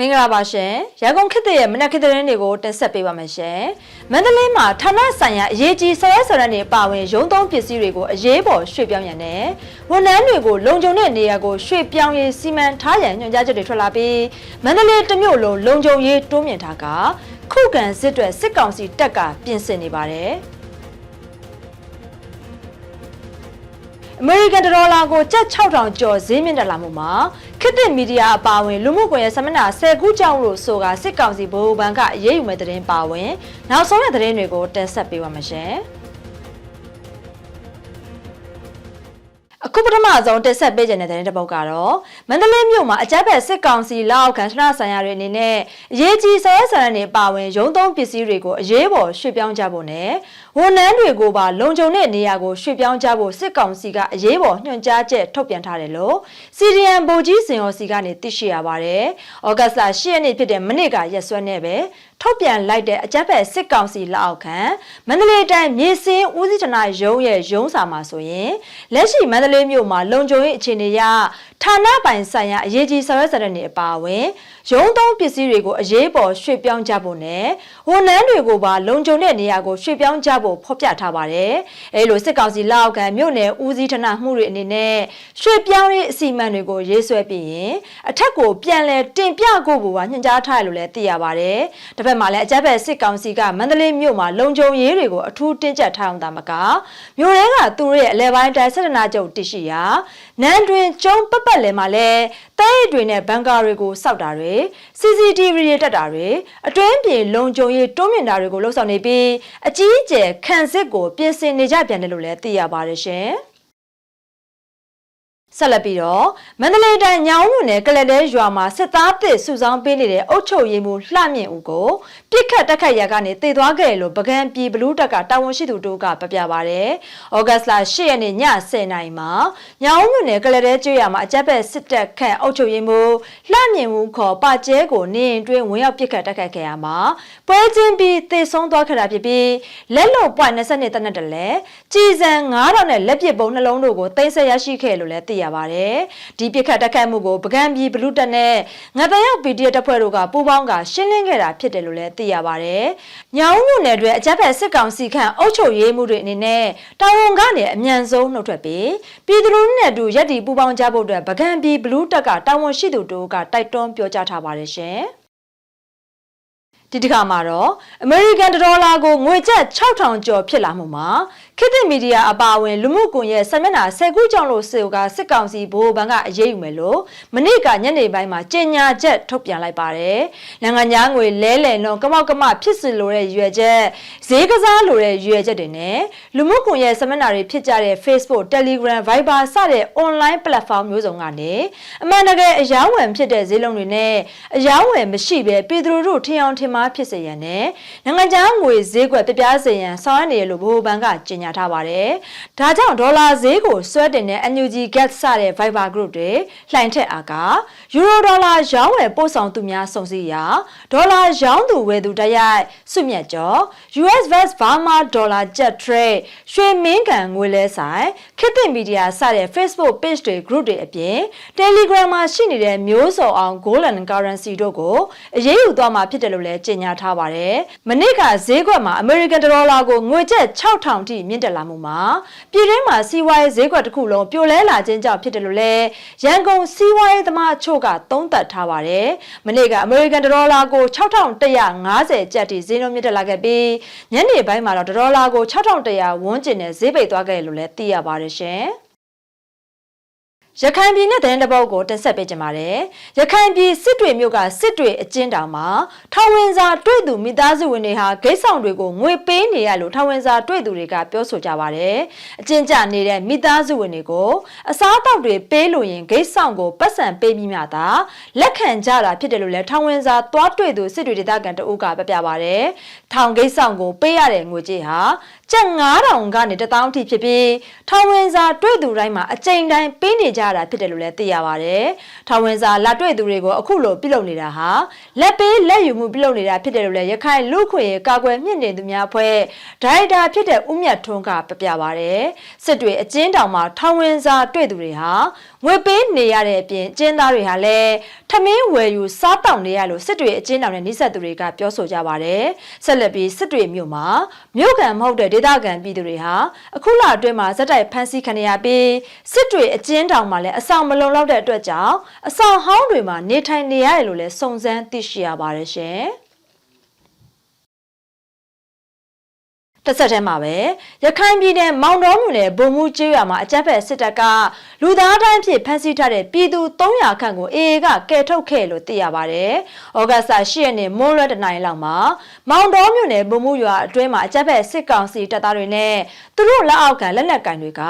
မင်္ဂလာပါရှင်ရန်ကုန်ခေတ်သစ်ရဲ့မနက်ခေတ်သတင်းတွေကိုတင်ဆက်ပေးပါမယ်ရှင်မန္တလေးမှာဌာနဆိုင်ရာအရေးကြီးဆော်ရဲဆော်ရနေပါဝင်ရုံးသုံးပစ္စည်းတွေကိုအရေးပေါ်ရွှေ့ပြောင်းရန်နဲ့ဝန်ထမ်းတွေကိုလုံခြုံတဲ့နေရာကိုရွှေ့ပြောင်းရေးစီမံထားရန်ညွှန်ကြားချက်တွေထွက်လာပြီးမန္တလေးတစ်မြို့လုံးလုံခြုံရေးတိုးမြင့်ထားကခုခံစစ်တွေစစ်ကောင်စီတပ်ကပြင်ဆင်နေပါတယ် အမေရိကန်ဒေါ်လာကိုကျပ်6000ကျော်ဈေးမြင့်တက်လာမှုမှာခေတ်သစ်မီဒီယာအပါအဝင်လူမှုကွန်ရက်ဆမနာ10ခုကြောင့်လို့ဆိုကစစ်ကောင်စီဗဟိုဘဏ်ကအရေးယူမဲ့သတင်းပါဝင်နောက်ဆုံးတဲ့သတင်းတွေကိုတင်ဆက်ပေးပါမယ်ရှင်။ ခုပထမဆုံးတက်ဆက်ပေးခြင်းတဲ့တဲ့တစ်ပုတ်ကတော့မန္တလေးမြို့မှာအကြမ်းဖက်စစ်ကောင်စီလက်အောက်ခံဌာနဆိုင်ရာတွေအနေနဲ့အရေးကြီးဆော်ရဲဆန္ဒတွေပါဝင်ရုံးသုံးပစ္စည်းတွေကိုအရေးပေါ်ရွှေ့ပြောင်းကြဖို့နဲ့ဝန်ထမ်းတွေကိုပါလုံခြုံတဲ့နေရာကိုရွှေ့ပြောင်းကြဖို့စစ်ကောင်စီကအရေးပေါ်ညွှန်ကြားချက်ထုတ်ပြန်ထားတယ်လို့ CDN ဗိုလ်ကြီးစင်ရော်စီကနေသိရှိရပါတယ်။ဩဂတ်စ်လ10ရက်နေ့ဖြစ်တဲ့မနေ့ကရက်စွဲနဲ့ပဲထုတ်ပြန်လိုက်တဲ့အကြမ်းဖက်စစ်ကောင်စီလက်အောက်ခံမန္တလေးတိုင်းမြေစင်းဦးစီးဌာနရုံးရဲ့ရုံးစာမှာဆိုရင်လက်ရှိမန္တလေးမြို့မှာလုံခြုံရေးအခြေအနေအရဌာနပိုင်ဆိုင်ရာအရေးကြီးဆောင်ရွက်စတဲ့နေအပါအဝင် ရုံးသုံးပစ္စည်းတွေကိုအရေးပေါ်ရွှေ့ပြောင်းကြဖို့နဲ့ဝန်ထမ်းတွေကိုပါလုံခြုံတဲ့နေရာကိုရွှေ့ပြောင်းကြဖို့ဖော်ပြထားပါတယ်။အဲလိုစစ်ကောင်စီလက်အောက်ခံမြို့နယ်ဦးစီးဌာနမှုတွေအနေနဲ့ရွှေ့ပြောင်းရေးအစီအမံတွေကိုရေးဆွဲပြီးရင်အထက်ကိုပြန်လည်တင်ပြဖို့ကိုပါညွှန်ကြားထားရလို့လည်းသိရပါတယ်။တစ်ဖက်မှာလည်းအကြမ်းဖက်စစ်ကောင်စီကမန္တလေးမြို့မှာလုံခြုံရေးတွေကိုအထူးတင်းကျပ်ထားအောင်တာမကမြို့ရဲကသူတို့ရဲ့အလဲပိုင်းတိုင်းစစ်တနာချုပ်တရှိရာနန်းတွင်ကျုံပတ်ပတ်လည်မှာလည်း တဲရစ်တွေနဲ့ဘန်ကာတွေကိုစောက်တာတွေ CCTV တွေတက်တာတွေအတွင်းပြင်လုံခြုံရေးတွန်းမြင့်တာတွေကိုလှုပ်ဆောင်နေပြီးအကြီးအကျယ်ခံစစ်ကိုပြင်ဆင်နေကြပြန်တယ်လို့လည်းသိရပါတယ်ရှင်။ ဆက်လက်ပြီးတော့မန္တလေးတိုင်းညောင်မြို့နယ်ကလတဲရွာမှာစစ်သားတစ်စုဆောင်းပေးနေတဲ့အုပ်ချုပ်ရေးမှူးလှမြင့်ဦးကိုပြစ်ခတ်တက်ခတ်ရကနေတည်သွားခဲ့တယ်လို့ပကံပြည်ဘလူးတက်ကတာဝန်ရှိသူတို့ကပြပြပါဗျ။ဩဂတ်စ်လ10ရက်နေ့ည10:00နာရီမှာညောင်မြို့နယ်ကလတဲကျွော်မှာအကြက်ဘက်စစ်တပ်ခန့်အုပ်ချုပ်ရေးမှူးလှမြင့်ဦးခေါ်ပါကျဲကိုနေရင်တွင်းဝင်ရောက်ပြစ်ခတ်တက်ခတ်ခဲ့ရမှာပွဲချင်းပြီးတည်ဆုံးသွားခဲ့တာဖြစ်ပြီးလက်လုံပွိုင်22တနက်တလဲကြည်စံ9000နဲ့လက်ပစ်ပုံနှလုံးတို့ကိုတင်ဆက်ရရှိခဲ့လို့လည်းသိရပါတယ်။ဒီပြစ်ခတ်တက်ခတ်မှုကိုပကံပြည်ဘလူးတက်နဲ့ငတရောက် PDF တပ်ဖွဲ့တို့ကပူးပေါင်းကရှင်းလင်းခဲ့တာဖြစ်တယ်လို့လည်းသိရပါတယ်။ညောင်မြို့နယ်တွင်အကြမ်းဖက်စစ်ကောင်စီခန့်အုပ်ချုပ်ရေးမှုတွေအနေနဲ့တာဝန်ကနေအမြန်ဆုံးနှုတ်ထွက်ပြီးပြည်သူလူထုနဲ့အတူရက်တီပူးပေါင်းကြဖို့အတွက်ပကံပြည်ဘလူးတက်ကတာဝန်ရှိသူတို့ကတိုက်တွန်းပြောကြားထားပါတယ်ရှင်။ဒီတစ်ခါမှာတော့အမေရိကန်ဒေါ်လာကိုငွေကျပ်6000ကျော်ဖြစ်လာမှုမှာ ခေတ်သစ်မီဒီယာအပါအဝင်လူမှုကွန်ရက်ဆမျက်နှာ10ခုကြောင့်လို့စေကစစ်ကောင်စီဘိုးဘဏ်ကအရေးယူမယ်လို့မနေ့ကညနေပိုင်းမှာကြေညာချက်ထုတ်ပြန်လိုက်ပါတယ်။နိုင်ငံသားငွေလဲလှယ်တော့ကမောက်ကမဖြစ်စလိုတဲ့ရွယ်ချက်ဈေးကစားလိုတဲ့ရွယ်ချက်တွေနဲ့လူမှုကွန်ရက်ဆမျက်နှာတွေဖြစ်ကြတဲ့ Facebook, Telegram, Viber စတဲ့ online platform မျိုးစုံကနေအမှန်တကယ်အယောင်းဝယ်ဖြစ်တဲ့ဈေးလုံးတွေနဲ့အယောင်းဝယ်မရှိဘဲပြည်သူတို့ထင်အောင်ထင်မှားဖြစ်စေရန်နဲ့နိုင်ငံခြားငွေဈေးကွက်ပြပြစေရန်ဆောင်ရွက်နေရလို့ဘိုးဘဏ်ကကြေညာထားပါတယ်။ဒါကြောင့်ဒေါ်လာဈေးကိုဆွဲတင်တဲ့ NUG Gas စတဲ့ Viber Group တွေလှိုင်ထက်အားကယူရိုဒေါ်လာရောင်းဝယ်ပို့ဆောင်သူများစုံစည်းရာဒေါ်လာရောင်းသူဝယ်သူတရိုက်စုမြတ်ကျော် US West Burma Dollar Jet Trade ရွှေမင်းကန်ငွေလဲဆိုင်ခေတ်သစ်မီဒီယာစတဲ့ Facebook Page တွေ Group တွေအပြင် Telegram မှာရှိနေတဲ့မျိုးစော်အောင် Golden Currency တို့ကိုအရေးယူသွားမှာဖြစ်တယ်လို့လည်းကြေညာထားပါတယ်။မနေ့ကဈေးကွက်မှာ American ဒေါ်လာကိုငွေကျပ်6000ထိမြင့်တက်လာမှုမှာပြည်တွင်းမှာစီးပွားရေးဈေးကွက်တစ်ခုလုံးပြိုလဲလာခြင်းကြောင့်ဖြစ်တယ်လို့လည်းရန်ကုန်စီးပွားရေးသမားအချို့ကသုံးသပ်ထားပါတယ်။မနေ့က American ဒေါ်လာကို6150ကျပ်ထိဈေးနှုန်းမြင့်တက်လာခဲ့ပြီးညနေပိုင်းမှာတော့ဒေါ်လာကို6100ဝန်းကျင်နဲ့ဈေးပိတ်သွားခဲ့တယ်လို့လည်းသိရပါတယ်ရှင်။ ရခိုင်ပြည်နယ်တဲ့တပုတ်ကိုတင်ဆက်ပေးကြပါမယ်။ရခိုင်ပြည်စစ်တွေမြို့ကစစ်တွေအကျဉ်းတောင်မှာထောင်ဝင်စာတွေ့သူမိသားစုဝင်တွေဟာဂိတ်ဆောင်တွေကိုငွေပေးနေရလို့ထောင်ဝင်စာတွေ့သူတွေကပြောဆိုကြပါတယ်။အကျဉ်းကျနေတဲ့မိသားစုဝင်တွေကိုအစားအသောက်တွေပေးလို့ရင်ဂိတ်ဆောင်ကိုပတ်စံပေးပြီးမှသာလက်ခံကြတာဖြစ်တယ်လို့လည်းထောင်ဝင်စာသွားတွေ့သူစစ်တွေဒေသခံတအုပ်ကပြပြပါတယ်။ထောင်ဂိတ်ဆောင်ကိုပေးရတဲ့ငွေကြေးဟာကျပ်9000ကနေ1000အထိဖြစ်ပြီးထောင်ဝင်စာတွေ့သူတိုင်းမှာအကြိမ်တိုင်းပေးနေကြရတာဖြစ်တယ်လို့လည်းသိရပါတယ်။ထောင်ဝင်စာလာတွေ့သူတွေကိုအခုလိုပြုလုပ်နေတာဟာလက်ပေးလက်ယူမှုပြုလုပ်နေတာဖြစ်တယ်လို့လည်းရခိုင်လူခွေကာကွယ်မြင့်တင်သူများအဖွဲ့ဒါရိုက်တာဖြစ်တဲ့ဦးမြတ်ထွန်းကပြပြပါတယ်။စစ်တွေအကျဉ်းတောင်မှာထောင်ဝင်စာတွေ့သူတွေဟာငွေပေးနေရတဲ့အပြင်ကျင်းသားတွေဟာလည်းထမင်းဝယ်ယူစားတောက်နေရလို့စစ်တွေအကျဉ်းတောင်နဲ့နှိဆက်သူတွေကပြောဆိုကြပါတယ်။ဆက်လက်ပြီးစစ်တွေမြို့မှာမြို့ကန်မဟုတ်တဲ့ဒေသခံပြည်သူတွေဟာအခုလအတွင်းမှာဇက်တိုက်ဖမ်းဆီးခံရပြီးစစ်တွေအကျဉ်းတောင်မှာလည်းအဆောင်မလုံလောက်တဲ့အတွက်ကြောင့်အဆောင်ဟောင်းတွေမှာနေထိုင်နေရတယ်လို့လည်းစုံစမ်းသိရှိရပါတယ်ရှင်။ တစ်ဆက်တည်းမှာပဲရခိုင်ပြည်နယ်မောင်တော်မြို့နယ်ဗုံမှုကျေးရွာမှာအကြမ်းဖက်စစ်တပ်ကလူသားတိုင်းဖြစ်ဖမ်းဆီးထားတဲ့ပြည်သူ300ခန့်ကိုအေအေကကယ်ထုတ်ခဲ့လို့သိရပါတယ်။ဩဂတ်စ်10ရက်နေ့မွန်းလွဲတနင်္လာနေ့လောက်မှာမောင်တော်မြို့နယ်ဗုံမှုရွာအတွင်းမှာအကြမ်းဖက်စစ်ကောင်စီတပ်သားတွေနဲ့သူတို့လက်အောက်ခံလက်နက်ကင်တွေက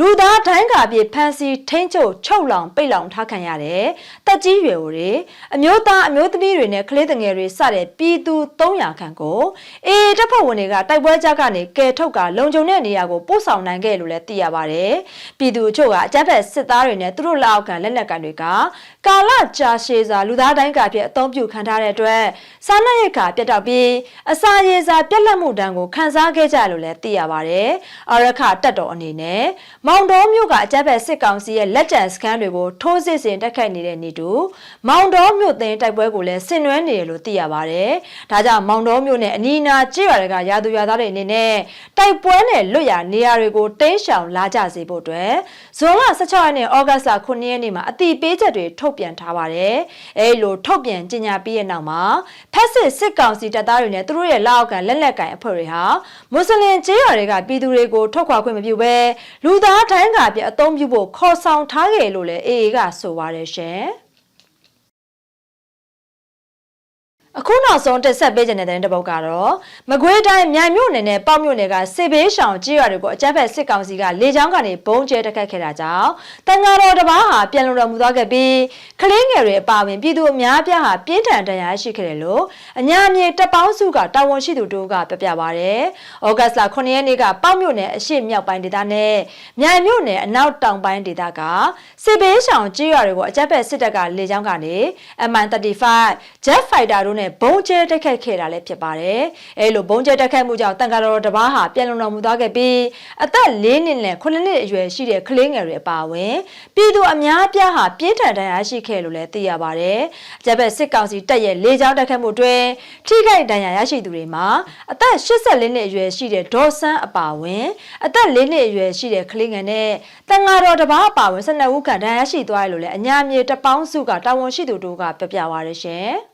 လူသားတိုင်းကာပြည့်ဖမ်းဆီးထိန်းချုပ်ချုပ်လောင်ပိတ်လောင်ထားခံရတယ်။တက်ကြီးရွယ်တွေအမျိုးသားအမျိုးသမီးတွေနဲ့ကလေးငယ်တွေစတဲ့ပြည်သူ300ခန့်ကိုအေအေတပ်ဖွဲ့ဝင်တွေကတိုက်ပွဲကြကနေကယ်ထုတ်ကလုံခြုံတဲ့နေရာကိုပို့ဆောင်နိုင်ခဲ့လို့လည်းသိရပါတယ်။ပြည်သူအချို့ကအကြမ်းဖက်စစ်သားတွေနဲ့သူတို့လက်အောက်ခံလက်နက်ကန်တွေကကာလကြာရှည်စွာလူသားတိုင်းကဖြစ်အသုံးပြုခံထားတဲ့အတွက်စားနပ်ရိက္ခာပြတ်တောက်ပြီးအစာရေစာပြက်လက်မှုတန်းကိုခံစားခဲ့ကြလို့လည်းသိရပါတယ်။အရခတက်တော်အနေနဲ့မောင်တော်မြို့ကအကြမ်းဖက်စစ်ကောင်စီရဲ့လက်ကျန်စခန်းတွေကိုထိုးစစ်ဆင်တိုက်ခိုက်နေတဲ့နေတူမောင်တော်မြို့သိမ်းတိုက်ပွဲကိုလည်းဆင်နွှဲနေတယ်လို့သိရပါတယ်။ဒါကြောင့်မောင်တော်မြို့နဲ့အနီးအနားကျေးရွာတွေကရာသူရွာသားတွေအနေနဲ့တိုက်ပွဲနဲ့လွတ်ရာနေရာတွေကိုတင်းရှောင်လာကြစေဖို့အတွက်ဇွန်လ16ရက်နေ့ဩဂတ်စ်လ9ရက်နေ့မှာအတိပေးချက်တွေထုတ်ပြန်ထားပါတယ်။အဲဒီလိုထုတ်ပြန်ကြေညာပြီးတဲ့နောက်မှာဖက်စစ်စစ်ကောင်စီတပ်သားတွေနဲ့သူတို့ရဲ့လက်အောက်ခံလက်လက်ကင်အဖွဲ့တွေဟာမွတ်စလင်ကျေးရွာတွေကပြည်သူတွေကိုထုတ်ခွာခွင့်မပြုဘဲလူသားတိုင်းကပြအသုံးပြုဖို့ခေါ်ဆောင်ထားခဲ့လို့လည်းအေအေကဆိုပါတယ်ရှင်။ အခုနောက်ဆုံးတက်ဆက်ပေးခြင်းတဲ့တဲ့တပုတ်ကတော့မကွေးတိုင်းမြိုင်မြို့နယ်နဲ့ပေါ့မြို့နယ်ကစေဘေးရှောင်ကြေးရွာတွေကိုအကြမ်းဖက်စစ်ကောင်စီကလေကြောင်းကနေဘုံကျဲတက်ခတ်ခဲ့တာကြောင့်တန်ဃာတော်တစ်ပါးဟာပြန်လုံတော်မူသွားခဲ့ပြီးကလေးငယ်တွေအပါအဝင်ပြည်သူအများအပြားဟာပြင်းထန်တရားရှိခဲ့တယ်လို့အညာအမြင်တပ်ပေါင်းစုကတာဝန်ရှိသူတို့ကပြပြပါဗျ။ဩဂတ်စ်လ9ရက်နေ့ကပေါ့မြို့နယ်အရှိမြောက်ပိုင်းဒေသနဲ့မြိုင်မြို့နယ်အနောက်တောင်ပိုင်းဒေသကစေဘေးရှောင်ကြေးရွာတွေကိုအကြမ်းဖက်စစ်တပ်ကလေကြောင်းကနေ MI35 Jet Fighter တို့နဲ့ဘုံကျဲတိုက်ခိုက်ခဲ့တာလည်းဖြစ်ပါတယ်။အဲလိုဘုံကျဲတိုက်ခိုက်မှုကြောင့်တန်ဃာတော်တစ်ပါးဟာပြန်လုံတော်မူသွားခဲ့ပြီးအသက်၄နှစ်နဲ့9နှစ်အရွယ်ရှိတဲ့ကလေးငယ်တွေအပါအဝင်ပြည်သူအများအပြားဟာပြင်းထန်ဒဏ်ရာရှိခဲ့လို့လည်းသိရပါတယ်။အကြမ်းဖက်စစ်ကောင်စီတပ်ရဲ့လေကြောင်းတိုက်ခိုက်မှုတွင်ထိခိုက်ဒဏ်ရာရရှိသူတွေမှာအသက်84နှစ်အရွယ်ရှိတဲ့ဒေါ်ဆန်းအပါအဝင်အသက်၄နှစ်အရွယ်ရှိတဲ့ကလေးငယ်နဲ့တန်ဃာတော်တစ်ပါးအပါအဝင်12ဦးခန့်ဒဏ်ရာရှိသွားတယ်လို့လည်းအညာမြေတပေါင်းစုကတာဝန်ရှိသူတို့ကပြပြပါရရှင်။